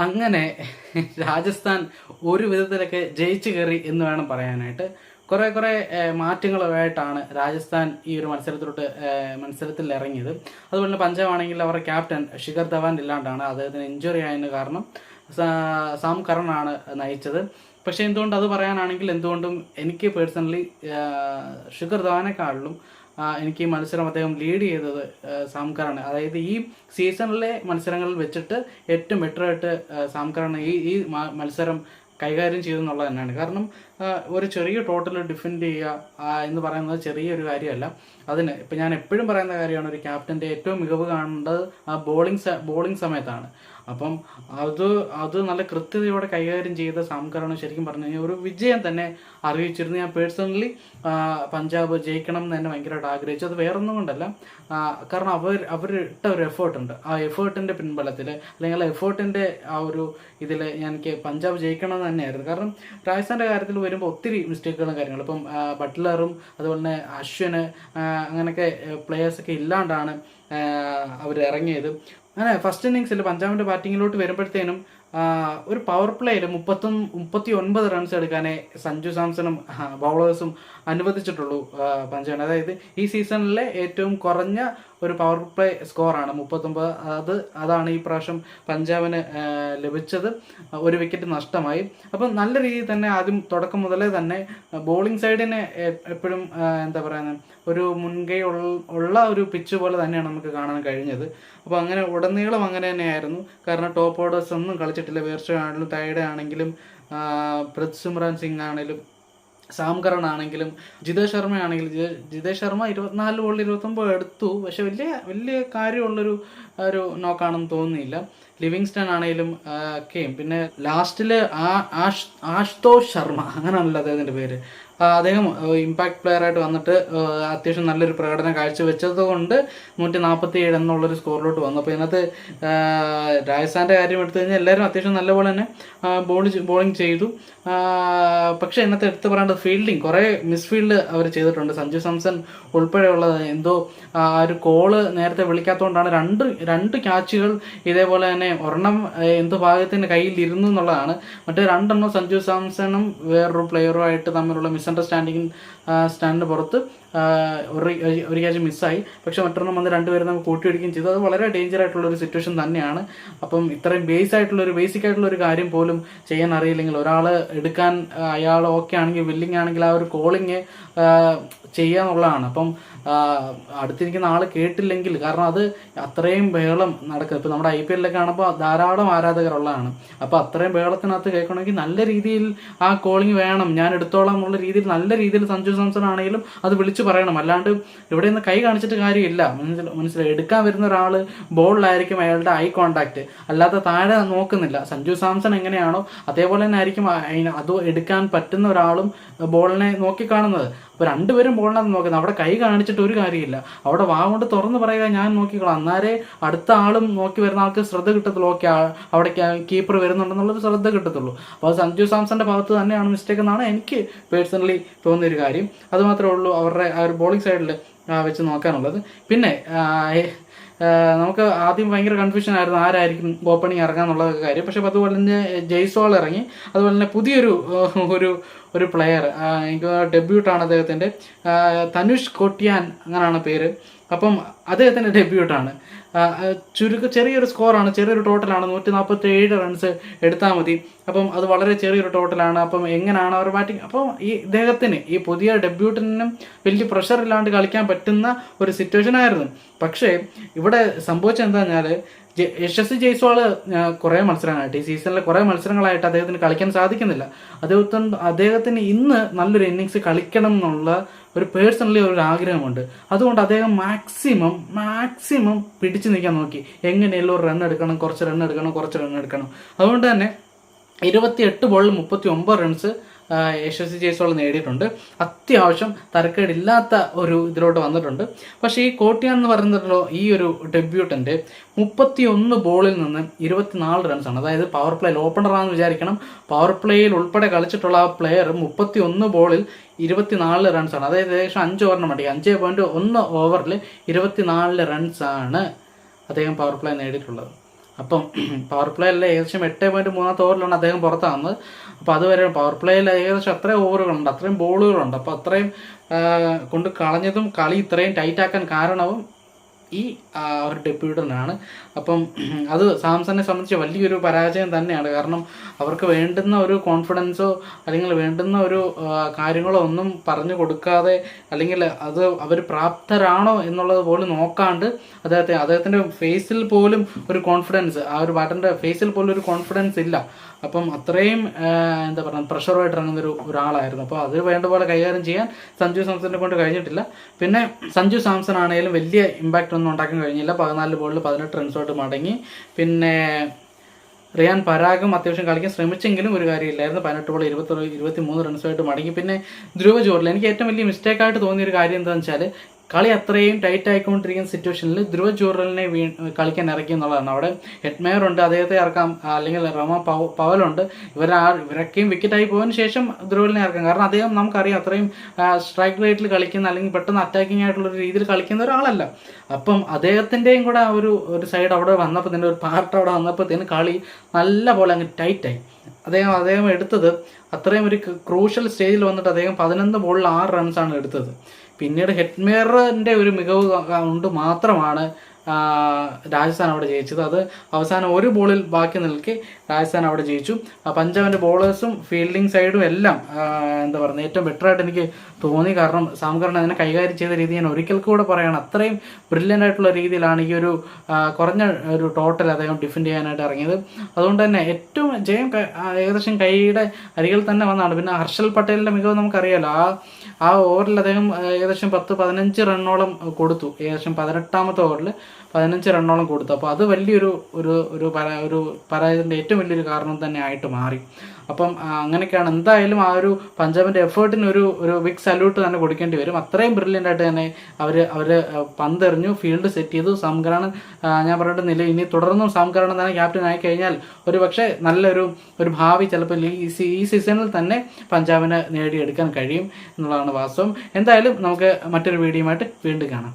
അങ്ങനെ രാജസ്ഥാൻ ഒരു വിധത്തിലൊക്കെ ജയിച്ചു കയറി എന്ന് വേണം പറയാനായിട്ട്. കുറേ കുറേ മാറ്റങ്ങളുമായിട്ടാണ് രാജസ്ഥാൻ ഈ ഒരു മത്സരത്തിലോട്ട് മത്സരത്തിൽ ഇറങ്ങിയത് അതുപോലെ തന്നെ പഞ്ചാബ് ആണെങ്കിൽ അവരുടെ ക്യാപ്റ്റൻ ശിഖർ ധവാൻ ഇല്ലാണ്ടാണ് അദ്ദേഹത്തിന് ഇഞ്ചുറി ആയതിന് കാരണം സാ- കറണാണ് നയിച്ചത്. പക്ഷേ എന്തുകൊണ്ട് അത് പറയാനാണെങ്കിൽ എന്തുകൊണ്ടും എനിക്ക് പേഴ്സണലി ശിഖർ ധവാനെക്കാളിലും എനിക്ക് ഈ മത്സരം അദ്ദേഹം ലീഡ് ചെയ്തത് സാംകറാണ്. അതായത് ഈ സീസണിലെ മത്സരങ്ങളിൽ വെച്ചിട്ട് ഏറ്റവും ബെറ്ററായിട്ട് സാംകറാണ് ഈ ഈ മത്സരം കൈകാര്യം ചെയ്തു എന്നുള്ളത് തന്നെയാണ്. കാരണം ഒരു ചെറിയ ടോട്ടൽ ഡിഫെൻഡ് ചെയ്യുക എന്ന് പറയുന്നത് ചെറിയൊരു കാര്യമല്ല. അതിന് ഇപ്പം ഞാൻ എപ്പോഴും പറയുന്ന കാര്യമാണ് ഒരു ക്യാപ്റ്റന്റെ ഏറ്റവും മികവ് കാണേണ്ടത് ആ ബോളിംഗ് ബോളിംഗ് സമയത്താണ്. അപ്പം അത് അത് നല്ല കൃത്യതയോടെ കൈകാര്യം ചെയ്ത സാംകറാണ് ശരിക്കും പറഞ്ഞു കഴിഞ്ഞാൽ ഒരു വിജയം തന്നെ അറിയിച്ചിരുന്നു. ഞാൻ പേഴ്സണലി പഞ്ചാബ് ജയിക്കണം എന്ന് തന്നെ ഭയങ്കരമായിട്ട് ആഗ്രഹിച്ചു. അത് വേറൊന്നും കൊണ്ടല്ല. കാരണം അവർ അവർ ഇട്ട ഒരു എഫേർട്ടുണ്ട് ആ എഫേർട്ടിന്റെ പിൻബലത്തിൽ അല്ലെങ്കിൽ ആ എഫേർട്ടിന്റെ ആ ഒരു ഇതിൽ എനിക്ക് പഞ്ചാബ് ജയിക്കണം എന്ന് തന്നെയായിരുന്നു. കാരണം രാജസ്ഥാന്റെ കാര്യത്തിൽ വരുമ്പോൾ ഒത്തിരി മിസ്റ്റേക്കുകളും കാര്യങ്ങളും. ഇപ്പം ബട്ട്ലറും അതുപോലെ തന്നെ അശ്വിന് അങ്ങനെയൊക്കെ പ്ലേയേഴ്സൊക്കെ ഇല്ലാണ്ടാണ് അവർ ഇറങ്ങിയത്. അങ്ങനെ ഫസ്റ്റ് ഇന്നിങ്സിൽ പഞ്ചാബിന്റെ ബാറ്റിങ്ങിലോട്ട് വരുമ്പോഴത്തേനും ഒരു പവർ പ്ലേയിൽ മുപ്പത്തൊന്ന് മുപ്പത്തി ഒൻപത് റൺസ് എടുക്കാനേ സഞ്ജു സാംസണും ബൗളേഴ്സും അനുവദിച്ചിട്ടുള്ളൂ പഞ്ചാബിന്. അതായത് ഈ സീസണിലെ ഏറ്റവും കുറഞ്ഞ ഒരു പവർ പ്ലേ സ്കോറാണ് മുപ്പത്തൊമ്പത് അത് അതാണ് ഈ പ്രാവശ്യം പഞ്ചാബിന് ലഭിച്ചത്. ഒരു വിക്കറ്റ് നഷ്ടമായി. അപ്പം നല്ല രീതിയിൽ തന്നെ ആദ്യം തുടക്കം മുതലേ തന്നെ ബോളിംഗ് സൈഡിനെ എപ്പോഴും എന്താ പറയുന്നത് ഒരു മുൻകൈ ഉള്ള ഒരു പിച്ച് പോലെ തന്നെയാണ് നമുക്ക് കാണാൻ കഴിഞ്ഞത്. അപ്പോൾ അങ്ങനെ ഉടനീളം അങ്ങനെ തന്നെയായിരുന്നു. കാരണം ടോപ്പ് ഓർഡേഴ്സ് ഒന്നും കളിച്ചിട്ടില്ല. വേർച്ച ആണെങ്കിലും തൈഡ ആണെങ്കിലും പൃഥ് സിമ്രാൻ സിംഗ് ആണെങ്കിലും സാം ആണെങ്കിലും ജിതേഷ് ശർമ്മ ആണെങ്കിലും ജിത ശർമ്മ ഇരുപത്തിനാല് ബോളിൽ ഇരുപത്തൊമ്പത് എടുത്തു. പക്ഷെ വലിയ വലിയ കാര്യമുള്ളൊരു ഒരു നോക്കാണെന്ന് തോന്നുന്നില്ല. ലിവിങ്സ്റ്റൺ ആണെങ്കിലും ഒക്കെയും. പിന്നെ ലാസ്റ്റിൽ ആഷ് ആഷ്തോഷ് ശർമ്മ. അങ്ങനെയാണല്ലോ അദ്ദേഹത്തിന്റെ പേര്. അദ്ദേഹം ഇമ്പാക്ട് പ്ലെയർ ആയിട്ട് വന്നിട്ട് അത്യാവശ്യം നല്ലൊരു പ്രകടനം കാഴ്ചവെച്ചത് കൊണ്ട് നൂറ്റി നാൽപ്പത്തി ഏഴ് എന്നുള്ളൊരു സ്കോറിലോട്ട് വന്നു അപ്പോൾ ഇന്നത്തെ രാജസ്ഥാന്റെ കാര്യം എടുത്തു കഴിഞ്ഞാൽ എല്ലാവരും അത്യാവശ്യം നല്ലപോലെ തന്നെ ബോൾ ബോളിംഗ് ചെയ്തു. പക്ഷേ ഇന്നത്തെ എടുത്ത് പറയേണ്ടത് ഫീൽഡിങ് കുറേ മിസ്ഫീൽഡ് അവർ ചെയ്തിട്ടുണ്ട്. സഞ്ജു സാംസൺ ഉൾപ്പെടെയുള്ളത് എന്തോ ആ ഒരു കോൾ നേരത്തെ വിളിക്കാത്തതുകൊണ്ടാണ് രണ്ട് രണ്ട് ക്യാച്ചുകൾ ഇതേപോലെ തന്നെ ഒരെണ്ണം എന്ത് കയ്യിൽ ഇരുന്നു എന്നുള്ളതാണ്. മറ്റേ രണ്ടെണ്ണം സഞ്ജു സാംസണും വേറൊരു പ്ലെയറുമായിട്ട് തമ്മിലുള്ള മിസ്അണ്ടർസ്റ്റാൻഡിങ് സ്റ്റാൻഡിന് പുറത്ത്. ഒരു ഒരു ക്യാച്ച് മിസ്സായി. പക്ഷെ മറ്റൊരെണ്ണം വന്ന് രണ്ടുപേരും നമുക്ക് കൂട്ടിയിടിക്കുകയും ചെയ്തു. അത് വളരെ ഡേഞ്ചർ ആയിട്ടുള്ള ഒരു സിറ്റുവേഷൻ തന്നെയാണ്. അപ്പം ഇത്രയും ബേസ് ആയിട്ടുള്ള ഒരു ബേസിക് ആയിട്ടുള്ള ഒരു കാര്യം പോലും ചെയ്യാൻ അറിയില്ലെങ്കിൽ ഒരാൾ എടുക്കാൻ അയാൾ ഓക്കെ ആണെങ്കിൽ വില്ലിങ് ആണെങ്കിൽ ആ ഒരു കോളിങ് ചെയ്യുക എന്നുള്ളതാണ്. അപ്പം അടുത്തിരിക്കുന്ന ആൾ കേട്ടില്ലെങ്കിൽ കാരണം അത് അത്രയും ബഹളം നടക്കുക. ഇപ്പം നമ്മുടെ ഐ പി എല്ലിലൊക്കെ കാണുമ്പോൾ ധാരാളം ആരാധകരുള്ളതാണ്. അപ്പോൾ അത്രയും ബഹളത്തിനകത്ത് കേൾക്കണമെങ്കിൽ നല്ല രീതിയിൽ ആ കോളിങ് വേണം. ഞാൻ എടുത്തോളാം എന്നുള്ള രീതിയിൽ നല്ല രീതിയിൽ സഞ്ജു സാംസൺ ആണെങ്കിലും അത് വിളിച്ചു പറയണം. അല്ലാണ്ട് ഇവിടെ നിന്ന് കൈ കാണിച്ചിട്ട് കാര്യമില്ല. മനസ്സിലായി എടുക്കാൻ വരുന്ന ഒരാൾ ബോളിലായിരിക്കും അയാളുടെ ഐ കോണ്ടാക്ട് അല്ലാതെ താഴെ നോക്കുന്നില്ല. സഞ്ജു സാംസൺ എങ്ങനെയാണോ അതേപോലെ തന്നെ ആയിരിക്കും അത് എടുക്കാൻ പറ്റുന്ന ഒരാളും ബോളിനെ നോക്കിക്കാണുന്നത്. അപ്പോൾ രണ്ടുപേരും പോകണമെന്ന് നോക്കുന്നത് അവിടെ കൈ കാണിച്ചിട്ട് ഒരു കാര്യമില്ല. അവിടെ വാ കൊണ്ട് തുറന്ന് പറയുക ഞാൻ നോക്കിക്കോളാം. അന്നേരെ അടുത്ത ആളും നോക്കി വരുന്ന ആൾക്ക് ശ്രദ്ധ കിട്ടത്തുള്ളൂ. ഓക്കെ അവിടെ കീപ്പർ വരുന്നുണ്ടെന്നുള്ളത് ശ്രദ്ധ കിട്ടത്തുള്ളൂ. അപ്പോൾ സഞ്ജു സാംസന്റെ ഭാഗത്ത് തന്നെയാണ് മിസ്റ്റേക്ക് എന്നാണ് എനിക്ക് പേഴ്സണലി തോന്നിയൊരു കാര്യം. അത് മാത്രമേ ഉള്ളൂ അവരുടെ ആ ഒരു ബോളിംഗ് സൈഡിൽ വെച്ച് നോക്കാനുള്ളത്. പിന്നെ നമുക്ക് ആദ്യം ഭയങ്കര കൺഫ്യൂഷൻ ആയിരുന്നു ആരായിരിക്കും ഓപ്പണിംഗ് ഇറങ്ങാന്നുള്ള കാര്യം. പക്ഷെ അതുപോലെ തന്നെ ജയ്സോൾ ഇറങ്ങി. അതുപോലെ തന്നെ പുതിയൊരു ഒരു ഒരു പ്ലെയർ എനിക്ക് ഡെബ്യൂട്ടാണ് അദ്ദേഹത്തിന്റെ. തനുഷ് കൊട്ടിയാൻ അങ്ങനെയാണ് പേര്. അപ്പം അദ്ദേഹത്തിന്റെ ഡെബ്യൂട്ടാണ് ചുരുക്ക ചെറിയൊരു സ്കോറാണ് ചെറിയൊരു ടോട്ടലാണ് നൂറ്റി നാൽപ്പത്തി ഏഴ് റൺസ് എടുത്താൽ മതി. അപ്പം അത് വളരെ ചെറിയൊരു ടോട്ടലാണ് അപ്പം എങ്ങനെയാണ് അവർ ബാറ്റിംഗ് അപ്പം ഈ ഇദ്ദേഹത്തിന് ഈ പുതിയ ഡെബ്യൂട്ടിനും വലിയ പ്രഷർ ഇല്ലാണ്ട് കളിക്കാൻ പറ്റുന്ന ഒരു സിറ്റുവേഷൻ ആയിരുന്നു. പക്ഷേ ഇവിടെ സംഭവിച്ചത് എന്താ യശസ്വി ജയ്സ്വാൾ കുറേ മത്സരങ്ങളായിട്ട് ഈ സീസണിലെ കുറേ മത്സരങ്ങളായിട്ട് അദ്ദേഹത്തിന് കളിക്കാൻ സാധിക്കുന്നില്ല. അദ്ദേഹത്തിന് അദ്ദേഹത്തിന് ഇന്ന് നല്ലൊരു ഇന്നിങ്സ് കളിക്കണം എന്നുള്ള ഒരു പേഴ്സണലി ഒരു ആഗ്രഹമുണ്ട്. അതുകൊണ്ട് അദ്ദേഹം മാക്സിമം മാക്സിമം പിടിച്ചു നിൽക്കാൻ നോക്കി. എങ്ങനെയല്ലോ റൺ എടുക്കണം കുറച്ച് റൺ എടുക്കണം കുറച്ച് റൺ എടുക്കണം. അതുകൊണ്ട് തന്നെ ഇരുപത്തിയെട്ട് ബോളിൽ മുപ്പത്തി ഒമ്പത് റൺസ് യശസ്വി ജയ്സ്വാൾ നേടിയിട്ടുണ്ട്. അത്യാവശ്യം തരക്കേടില്ലാത്ത ഒരു ഇതിലോട്ട് വന്നിട്ടുണ്ട്. പക്ഷേ ഈ കോട്ടിയാൻ എന്ന് പറഞ്ഞിട്ടുള്ള ഈ ഒരു ഡെബ്യൂട്ടന്റെ മുപ്പത്തി ഒന്ന് ബോളിൽ നിന്ന് ഇരുപത്തിനാല് റൺസാണ് അതായത് പവർ പ്ലേയിൽ ഓപ്പണറാണെന്ന് വിചാരിക്കണം. പവർ പ്ലേയിൽ ഉൾപ്പെടെ കളിച്ചിട്ടുള്ള ആ പ്ലെയർ മുപ്പത്തി ഒന്ന് ബോളിൽ ഇരുപത്തിനാല് റൺസാണ് അതായത് ഏകദേശം അഞ്ച് ഓവറിന് മടി അഞ്ച് പോയിന്റ് ഒന്ന് ഓവറിൽ ഇരുപത്തിനാല് റൺസാണ് അദ്ദേഹം പവർ പ്ലേ നേടിയിട്ടുള്ളത്. അപ്പം പവർ പ്ലേയിൽ ഏകദേശം എട്ട് പോയിന്റ് മൂന്നാമത്തെ ഓവറിലാണ് അദ്ദേഹം പുറത്താകുന്നത്. അപ്പോൾ അതുവരെ പവർ പ്ലേയിൽ ഏകദേശം അത്രയും ഓവറുകളുണ്ട് അത്രയും ബോളുകളുണ്ട് അപ്പോൾ അത്രയും കൊണ്ട് കളഞ്ഞതും കളി ഇത്രയും ടൈറ്റാക്കാൻ കാരണവും ഈ ഒരു ഡെപ്യൂട്ടനാണ് അപ്പം അത് സാംസണിനെ സംബന്ധിച്ച് വലിയൊരു പരാജയം തന്നെയാണ്. കാരണം അവർക്ക് വേണ്ടുന്ന ഒരു കോൺഫിഡൻസോ അല്ലെങ്കിൽ വേണ്ടുന്ന ഒരു കാര്യങ്ങളോ ഒന്നും പറഞ്ഞു കൊടുക്കാതെ അല്ലെങ്കിൽ അത് അവർ പ്രാപ്തരാണോ എന്നുള്ളത് പോലും നോക്കാണ്ട് അദ്ദേഹത്തെ അദ്ദേഹത്തിന്റെ ഫേസിൽ പോലും ഒരു കോൺഫിഡൻസ് ആ ഒരു ബാറ്ററിന്റെ ഫേസിൽ പോലും ഒരു കോൺഫിഡൻസ് ഇല്ല. അപ്പം അത്രയും എന്താ പറയുക പ്രഷറുമായിട്ട് ഇറങ്ങുന്ന ഒരു ഒരാളായിരുന്നു. അപ്പോൾ അത് വേണ്ട പോലെ കൈകാര്യം ചെയ്യാൻ സഞ്ജു സാംസണിനെ കൊണ്ട് കഴിഞ്ഞിട്ടില്ല. പിന്നെ സഞ്ജു സാംസൺ ആണെങ്കിലും വലിയ ഇമ്പാക്റ്റ് ഒന്നും ഉണ്ടാക്കാൻ കഴിഞ്ഞില്ല. പതിനാല് ബോളിൽ പതിനെട്ട് റൺസോട്ട് മടങ്ങി. പിന്നെ റിയാൻ പരാഗും അത്യാവശ്യം കളിക്കാൻ ശ്രമിച്ചെങ്കിലും ഒരു കാര്യമില്ലായിരുന്നു. പതിനെട്ട് ബോൾ ഇരുപത്തി ഇരുപത്തി മൂന്ന് റൺസുമായിട്ട് മടങ്ങി. പിന്നെ ധ്രുവ ജോറിൽ എനിക്ക് ഏറ്റവും വലിയ മിസ്റ്റേക്കായിട്ട് തോന്നിയ ഒരു കാര്യം എന്താണെന്ന് വെച്ചാൽ കളി അത്രയും ടൈറ്റ് ആയിക്കൊണ്ടിരിക്കുന്ന സിറ്റുവേഷനിൽ ധ്രുവ ജൂറലിനെ വീ കളിക്കാൻ ഇറക്കി എന്നുള്ളതാണ്. അവിടെ ഹെഡ്മേയർ ഉണ്ട് അദ്ദേഹത്തെ ഇറക്കാം അല്ലെങ്കിൽ റമ പവ പവലുണ്ട് ഇവരാ ഇവരൊക്കെയും വിക്കറ്റായി പോയതിനു ശേഷം ധ്രുവലിനെ ഇറക്കാം. കാരണം അദ്ദേഹം നമുക്കറിയാം അത്രയും സ്ട്രൈക്ക് റേറ്റിൽ കളിക്കുന്ന അല്ലെങ്കിൽ പെട്ടെന്ന് അറ്റാക്കിംഗ് ആയിട്ടുള്ള ഒരു രീതിയിൽ കളിക്കുന്ന ഒരാളല്ല. അപ്പം അദ്ദേഹത്തിന്റെയും കൂടെ ഒരു ഒരു സൈഡ് അവിടെ വന്നപ്പോൾ തന്നെ ഒരു പാർട്ട് അവിടെ വന്നപ്പോൾ വന്നപ്പോഴത്തേന് കളി നല്ല പോലെ അങ്ങ് ടൈറ്റായി അദ്ദേഹം അദ്ദേഹം എടുത്തത് അത്രയും ഒരു ക്രൂഷ്യൽ സ്റ്റേജിൽ വന്നിട്ട് അദ്ദേഹം പതിനൊന്ന് ബോളിൽ ആറ് റൺസാണ് എടുത്തത്. പിന്നീട് ഹെഡ്മേറിന്റെ ഒരു മികവ് കൊണ്ട് മാത്രമാണ് രാജസ്ഥാൻ അവിടെ ജയിച്ചത്. അത് അവസാനം ഒരു ബോളിൽ ബാക്കി നിൽക്കി രാജസ്ഥാൻ അവിടെ ജയിച്ചു. പഞ്ചാബിന്റെ ബോളേഴ്സും ഫീൽഡിംഗ് സൈഡും എല്ലാം എന്താ പറയുക ഏറ്റവും ബെറ്ററായിട്ട് എനിക്ക് തോന്നി. കാരണം സാംകരൻ അതിനെ കൈകാര്യം ചെയ്ത രീതി ഞാൻ ഒരിക്കൽ കൂടെ പറയണം. അത്രയും ബ്രില്യന്റ് ആയിട്ടുള്ള രീതിയിലാണ് ഈ ഒരു കുറഞ്ഞ ഒരു ടോട്ടൽ അദ്ദേഹം ഡിഫെൻഡ് ചെയ്യാനായിട്ട് ഇറങ്ങിയത്. അതുകൊണ്ട് തന്നെ ഏറ്റവും ജയം ഏകദേശം കൈയുടെ അരികിൽ തന്നെ വന്നാണ്. പിന്നെ ഹർഷൽ പട്ടേലിന്റെ മികവ് നമുക്കറിയാലോ. ആ ആ ഓവറിൽ അദ്ദേഹം ഏകദേശം പത്ത് പതിനഞ്ച് റണ്ണോളം കൊടുത്തു. ഏകദേശം പതിനെട്ടാമത്തെ ഓവറിൽ പതിനഞ്ച് റണ്ണോളം കൊടുത്തു. അപ്പോൾ അത് വലിയൊരു ഒരു ഒരു പരാ ഒരു പരാജയത്തിന്റെ ഏറ്റവും വലിയൊരു കാരണം തന്നെ ആയിട്ട് മാറി. അപ്പം അങ്ങനെയൊക്കെയാണ്. എന്തായാലും ആ ഒരു പഞ്ചാബിന്റെ എഫേർട്ടിന് ഒരു ഒരു ബിഗ് സല്യൂട്ട് തന്നെ കൊടുക്കേണ്ടി വരും. അത്രയും ബ്രില്യന്റ് ആയിട്ട് തന്നെ അവർ അവർ പന്തെറിഞ്ഞു ഫീൽഡ് സെറ്റ് ചെയ്തു. സാംകറാണ് ഞാൻ പറഞ്ഞിട്ട് നില ഇനി തുടർന്നും സാംകറാണ് തന്നെ ക്യാപ്റ്റൻ ആയി കഴിഞ്ഞാൽ ഒരു പക്ഷേ നല്ലൊരു ഒരു ഭാവി ചിലപ്പോൾ ഈ സീസണിൽ തന്നെ പഞ്ചാബിന് നേടിയെടുക്കാൻ കഴിയും വാസ്തവം എന്തായാലും നമുക്ക് മറ്റൊരു വീഡിയോയുമായിട്ട് വീണ്ടും കാണാം.